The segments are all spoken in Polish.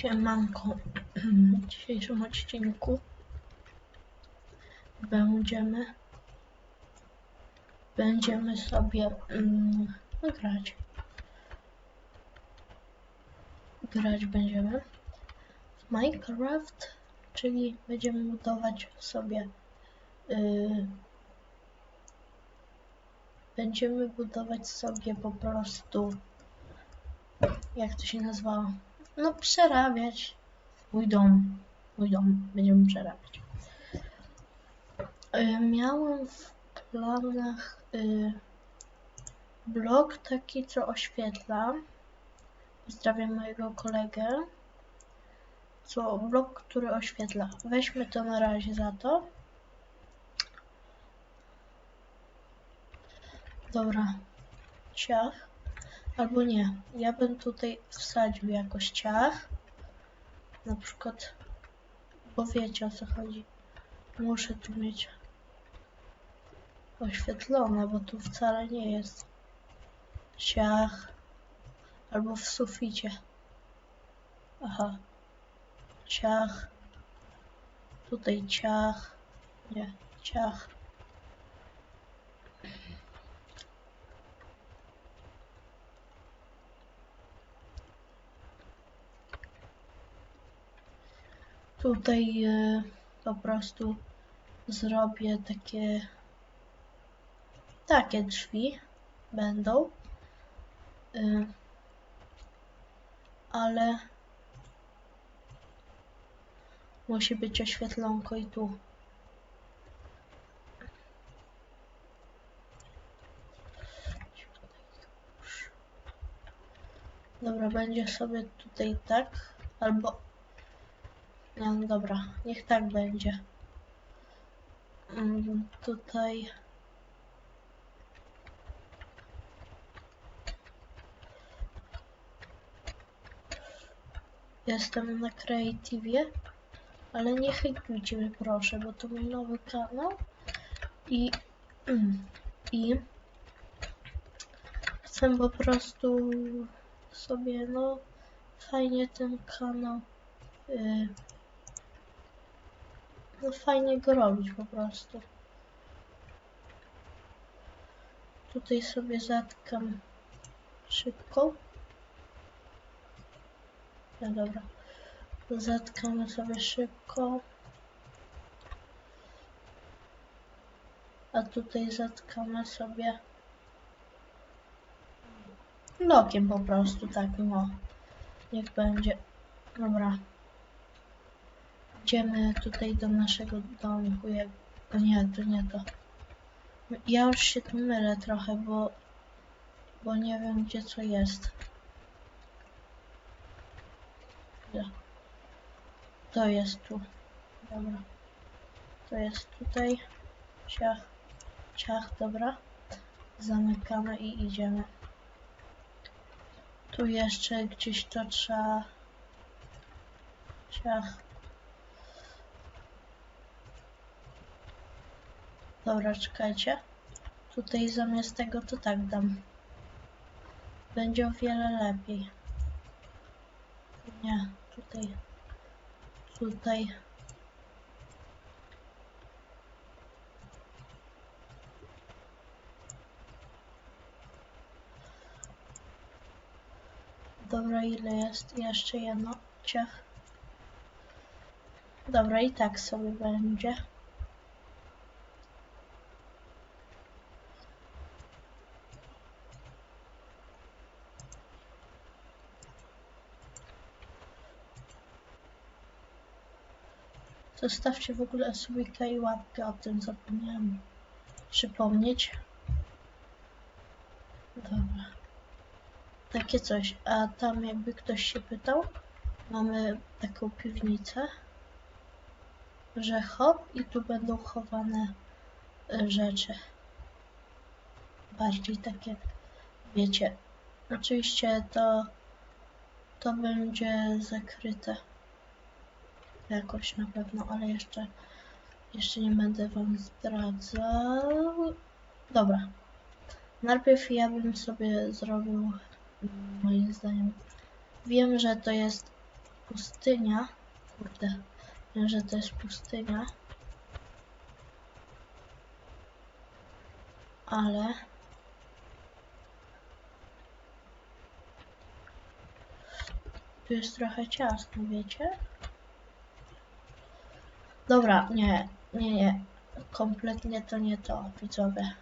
Siemanko. W dzisiejszym odcinku będziemy będziemy sobie mm, no, grać. Grać będziemy w Minecraft, czyli będziemy budować sobie y, będziemy budować sobie po prostu jak to się nazywało? No przerabiać mój dom. Mój dom będziemy przerabiać. Y, miałem w planach y, blok taki, co oświetla. Pozdrawiam mojego kolegę. Co blok, który oświetla. Weźmy to na razie za to. Dobra. Ciach. Albo nie. Ja bym tutaj wsadził jakoś ciach. Na przykład, bo wiecie o co chodzi. Muszę tu mieć oświetlone, bo tu wcale nie jest ciach. Albo w suficie. Aha. Ciach. Tutaj ciach. Nie, ciach. Tutaj e, po prostu zrobię takie takie drzwi będą. E, ale musi być oświetlonko i tu. Dobra, będzie sobie tutaj tak, albo no dobra, niech tak będzie. Mm, tutaj. Jestem na Creative, ale nie hejtujcie mnie proszę, bo to mój nowy kanał i i chcę po prostu sobie no fajnie ten kanał y, no fajnie go robić po prostu. Tutaj sobie zatkam szybko. No dobra. Zatkamy sobie szybko. A tutaj zatkamy sobie blokiem po prostu, tak no. Niech będzie. Dobra. Idziemy tutaj do naszego domku. Jak... O nie, to nie to. Ja już się tu mylę trochę, bo... Bo nie wiem, gdzie co jest. To jest tu. Dobra. To jest tutaj. Ciach. Ciach, dobra. Zamykamy i idziemy. Tu jeszcze gdzieś to trzeba... Ciach. Dobra, czekajcie. Tutaj zamiast tego to tak dam. Będzie o wiele lepiej. Nie, tutaj. Tutaj. Dobra, ile jest? Jeszcze jedno. Ciach. Dobra, i tak sobie będzie. Zostawcie w ogóle subika i łapkę, o tym zapomniałem przypomnieć. Dobra. Takie coś. A tam jakby ktoś się pytał, mamy taką piwnicę, że hop i tu będą chowane y, rzeczy. Bardziej takie, wiecie. Oczywiście to to będzie zakryte jakoś na pewno, ale jeszcze, jeszcze nie będę wam zdradzał. Dobra. Najpierw ja bym sobie zrobił, moim zdaniem, wiem, że to jest pustynia. Kurde, wiem, że to jest pustynia. Ale... Tu jest trochę ciasno, wiecie? Dobra, nie, nie, nie. Kompletnie to nie to, widzowie.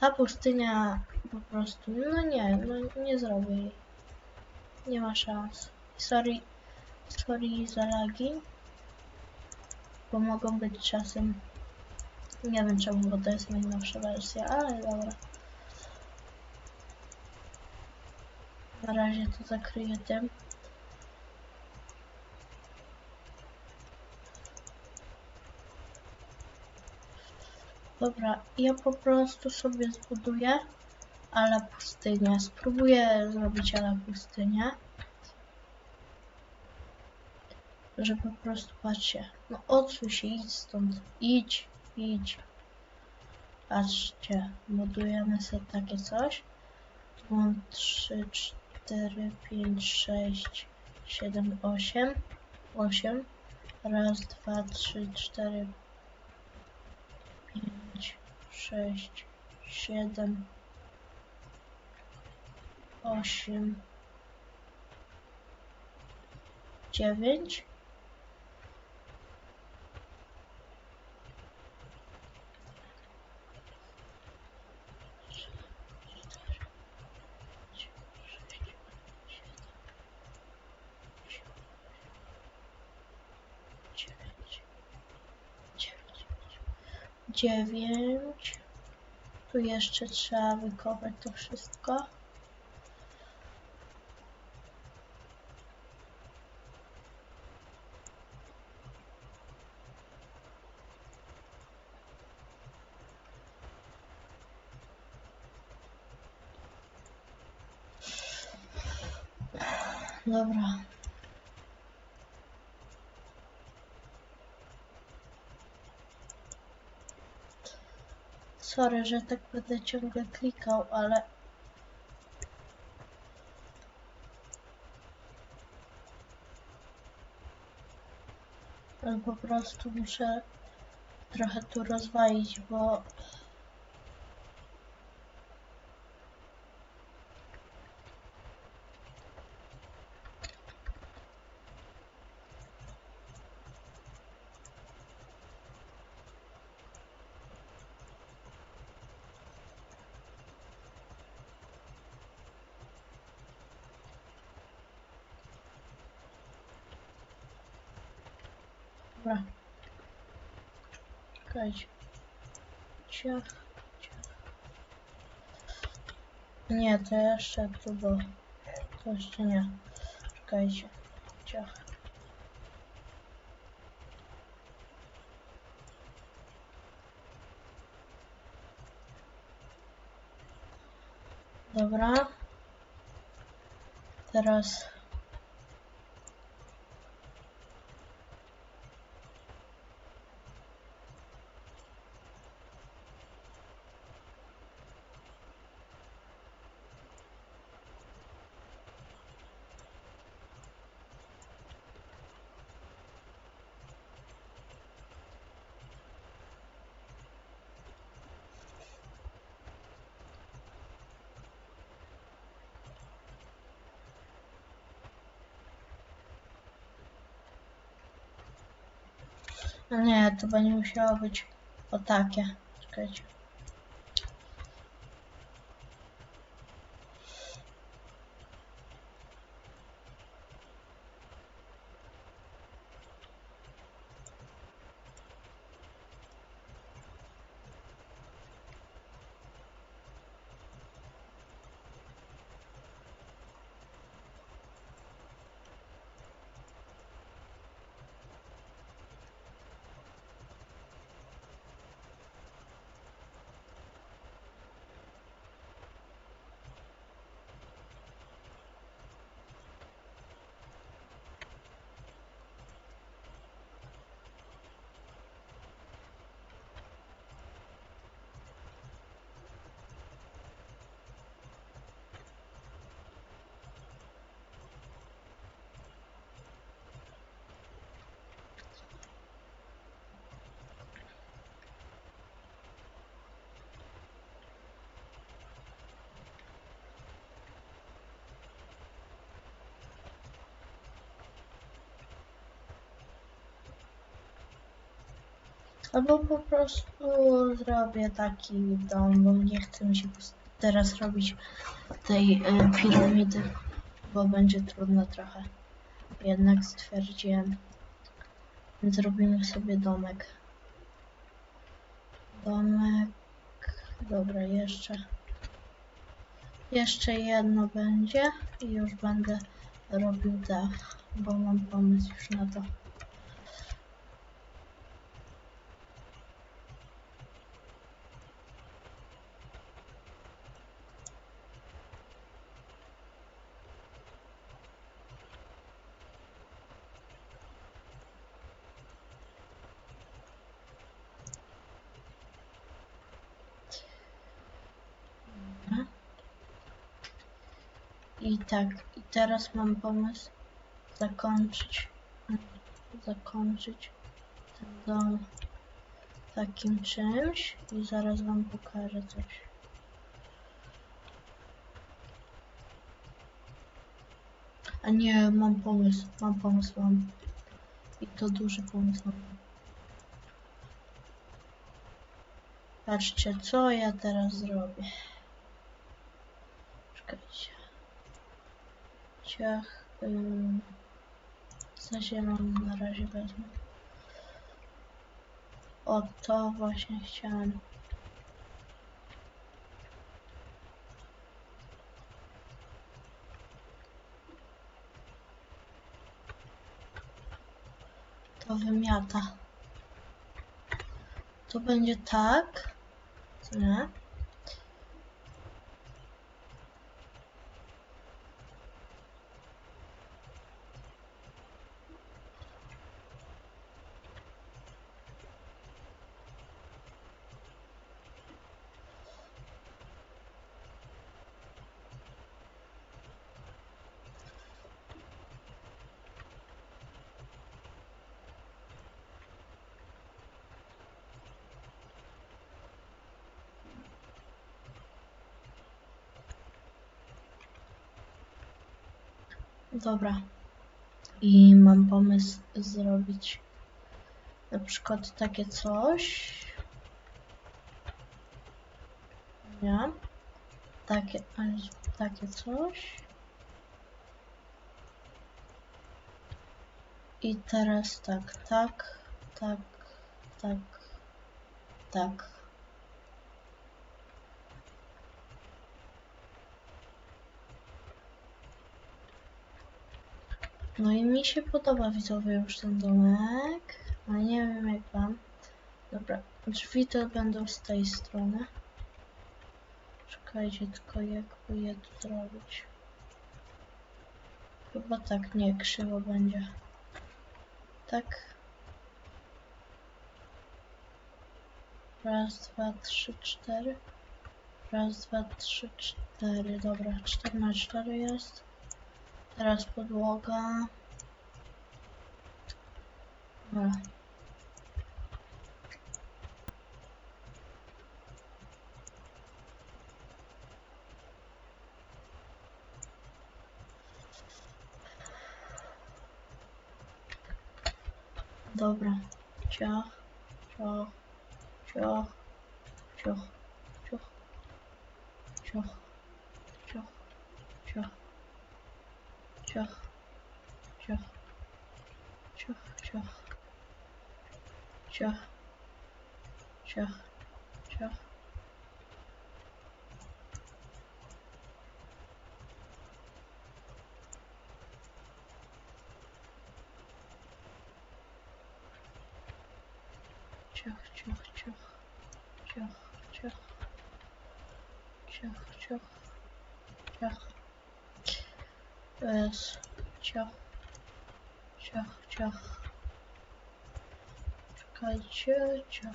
Ta pustynia po prostu, no nie, no nie zrobię jej. Nie ma szans. Sorry, sorry za lagi. Bo mogą być czasem... Nie wiem czemu, bo to jest najnowsza wersja, ale dobra. Na razie to zakryję tym. Dobra, ja po prostu sobie zbuduję ale pustynię. Spróbuję zrobić ale pustynię. Że po prostu patrzcie. No odsuń się, idź stąd. Idź, idź. Patrzcie, budujemy sobie takie coś. Mam 3, 4, 5, 6, 7, 8. 8. Raz, dwa, trzy, cztery, sześć, siedem, osiem, dziewięć. Dziewięć. Tu jeszcze trzeba wykopać to wszystko. Dobra. Sorry, że tak będę ciągle klikał, ale... Ale po prostu muszę trochę tu rozwalić, bo Dobra. Czekajcie. Ciach, ciach. Nie, to jeszcze tu było. To jeszcze nie. Czekajcie. Ciach. No nie, to będzie musiało być o takie. Czekajcie. Albo po prostu zrobię taki dom, bo nie chcę mi się teraz robić tej e, piramidy, bo będzie trudno trochę. Jednak stwierdziłem, zrobimy sobie domek. Domek. Dobra, jeszcze. Jeszcze jedno będzie i już będę robił dach, bo mam pomysł już na to. Dobra. I tak, i teraz mam pomysł zakończyć, zakończyć ten dom takim czymś i zaraz wam pokażę coś. A nie, mam pomysł, mam pomysł, mam. I to duży pomysł mam. Patrzcie, co ja teraz zrobię. Czekajcie. Ciach. Ym, za zielono na razie wezmę. O, to właśnie chciałem. To wymiata. To będzie tak. Nie? Dobra. I mam pomysł zrobić na przykład takie coś. Nie. Takie, takie coś. I teraz tak, tak, tak, tak, tak. No i mi się podoba widzowie już ten domek. Ale nie wiem jak wam. Dobra, drzwi to będą z tej strony. Czekajcie tylko jakby je tu zrobić. Chyba tak, nie, krzywo będzie. Tak. Raz, dwa, trzy, cztery. Raz, dwa, trzy, cztery. Dobra, cztery na cztery jest. Teraz podłoga. Dobra. Dobra. Ciach, ciach, ciach, ciach, ciach, ciach. Ciach, ciach, ciach, ciach, ciach, ciach, ciach. Ciach, ciach, ciach, ciach, ciach, ciach, ciach, ciach. Jest. Ciach. Ciach, ciach. Czekajcie, ciach.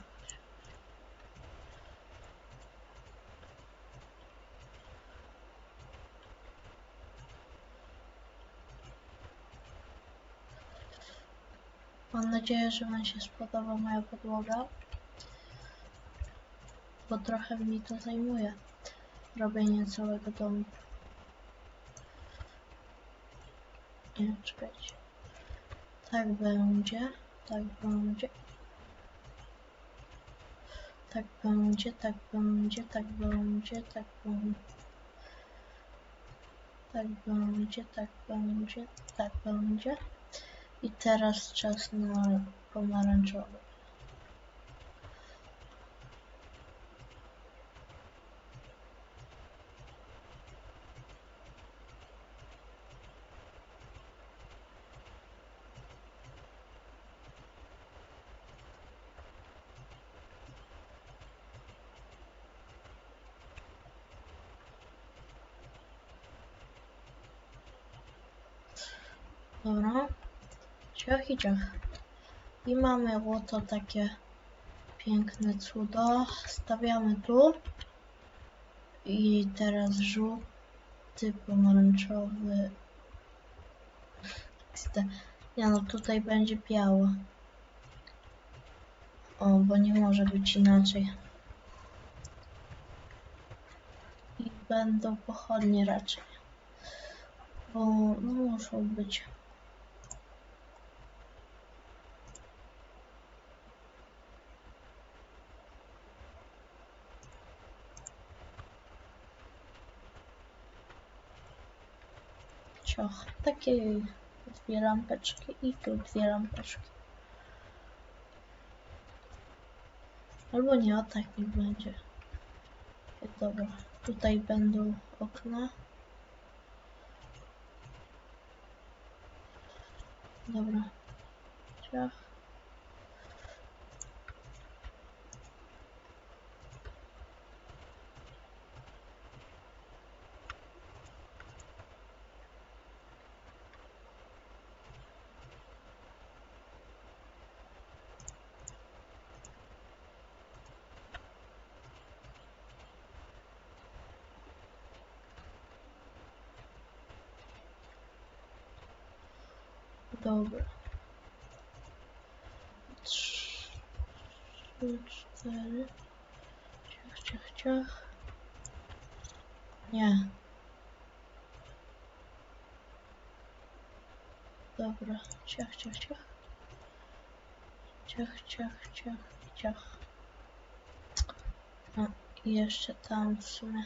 Mam nadzieję, że Wam się spodoba moja podłoga. Bo trochę mi to zajmuje. Robienie całego domu. Nie, czekajcie. Tak będzie, tak będzie. Tak będzie, tak będzie, tak będzie, tak będzie. Tak będzie, tak będzie, tak będzie. I teraz czas na pomarańczowy. Dobra. I mamy łoto takie piękne cudo. Stawiamy tu. I teraz żółty, pomarańczowy. Nie no, tutaj będzie biało. O, bo nie może być inaczej. I będą pochodnie raczej. Bo no, muszą być. Cioch, takie dwie lampeczki i tu dwie lampeczki. Albo nie, o tak niech będzie. Dobra, tutaj będą okna. Dobra. Ciach. Dobra. Trzy, cztery. Ciach, ciach, ciach. Nie. Dobra. Ciach, ciach, ciach. Ciach, ciach, ciach, ciach. No i jeszcze tam w sumie.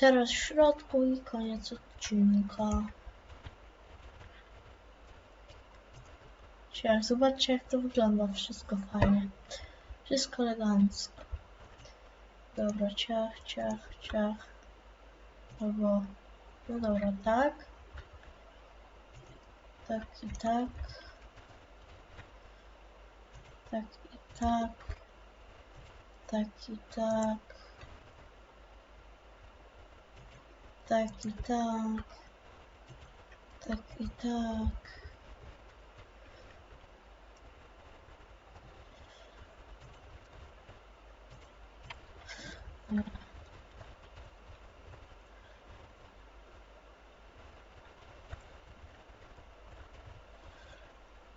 Teraz w środku i koniec odcinka. Ciach, zobaczcie jak to wygląda, wszystko fajnie. Wszystko elegancko. Dobra, ciach, ciach, ciach. Albo, no dobra, tak. Tak i tak. Tak i tak. Tak i tak. Tak i tak. Tak i tak.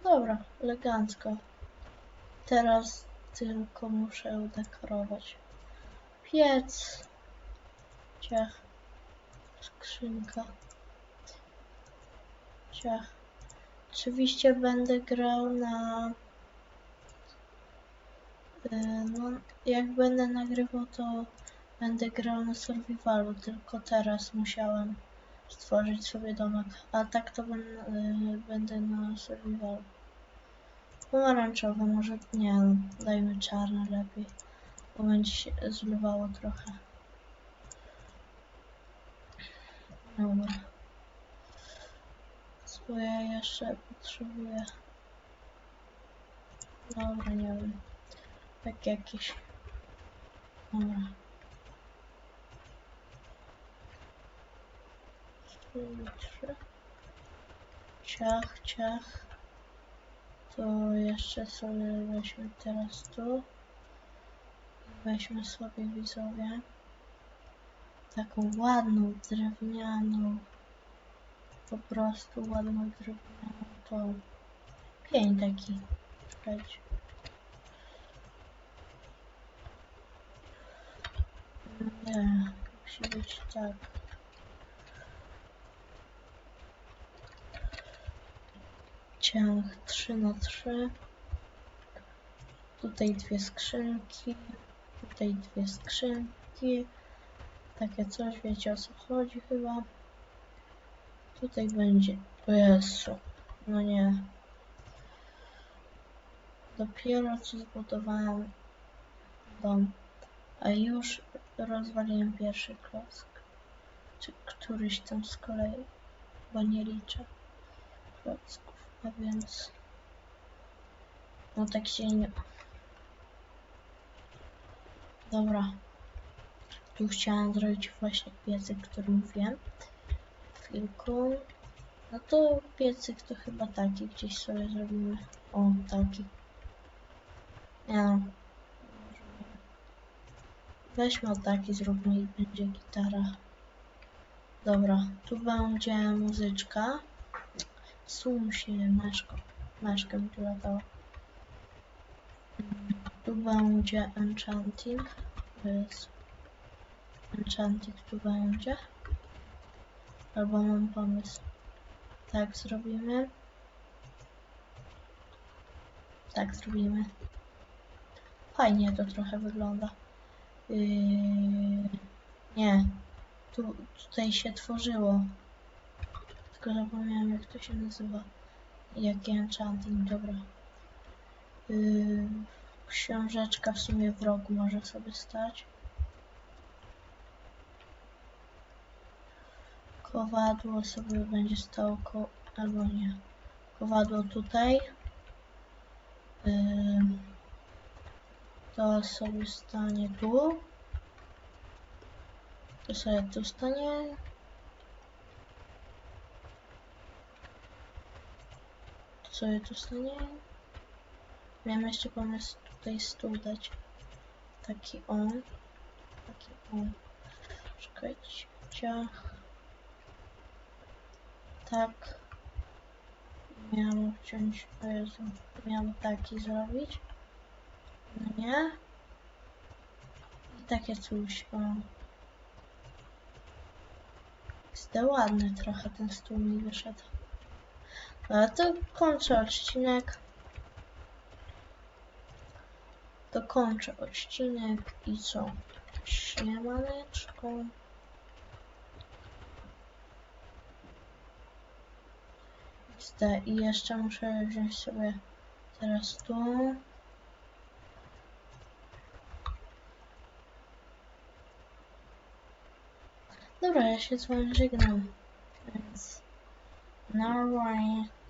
Dobra. Elegancko. Teraz tylko muszę udekorować piec. Ciach skrzynka. Ciach. Oczywiście będę grał na... y, No, jak będę nagrywał, to będę grał na survivalu, tylko teraz musiałem stworzyć sobie domek. A tak to będę, y, będę na survivalu. Pomarańczowy, może nie, dajmy czarny lepiej, bo będzie się zmywało trochę. Dobra. Co ja jeszcze potrzebuję? Dobra, nie wiem. Tak jakieś. Dobra. Trzy. Ciach, ciach. To jeszcze sobie weźmy teraz tu. Weźmy sobie widzowie taką ładną, drewnianą, po prostu ładną drewnianą to pień taki. Czekajcie. Nie, musi być tak. Ciąg 3 na 3 Tutaj dwie skrzynki. Tutaj dwie skrzynki. Takie coś, wiecie o co chodzi chyba. Tutaj będzie. O Jezu. No nie. Dopiero co zbudowałem dom. A już rozwaliłem pierwszy klosk. Czy któryś tam z kolei. Bo nie liczę klocków. A więc. No tak się nie. Dobra. Tu chciałam zrobić właśnie piecyk, który mówiłem. Chwilku. No to piecyk to chyba taki gdzieś sobie zrobimy. O, taki. Nie no. Weźmy o taki, zróbmy i będzie gitara. Dobra, tu będzie muzyczka. Sum się myszką. Myszkę mi tu. Tu będzie enchanting. Jest enchanting tu będzie. Albo mam pomysł. Tak zrobimy. Tak zrobimy. Fajnie to trochę wygląda. Yy... Nie. Tu, tutaj się tworzyło. Tylko zapomniałem jak to się nazywa. Jaki enchanting, dobra. Yy... Książeczka w sumie w rogu może sobie stać. Kowadło sobie będzie stało ko... albo nie. Kowadło tutaj. Yy, to sobie stanie tu. To sobie tu stanie. To sobie tu stanie. Miałem jeszcze pomysł tutaj stół dać. Taki on. Taki on. Czekajcie. Tak. Miałam wziąć, o Jezu, miałam taki zrobić. No nie. I takie coś, o. Jest ładny trochę ten stół mi wyszedł. Ale to kończę odcinek. To kończę odcinek i co? Siemaneczko. XD. I jeszcze muszę wziąć sobie teraz tu. Dobra, ja się z wami żegnam. Więc... Na razie.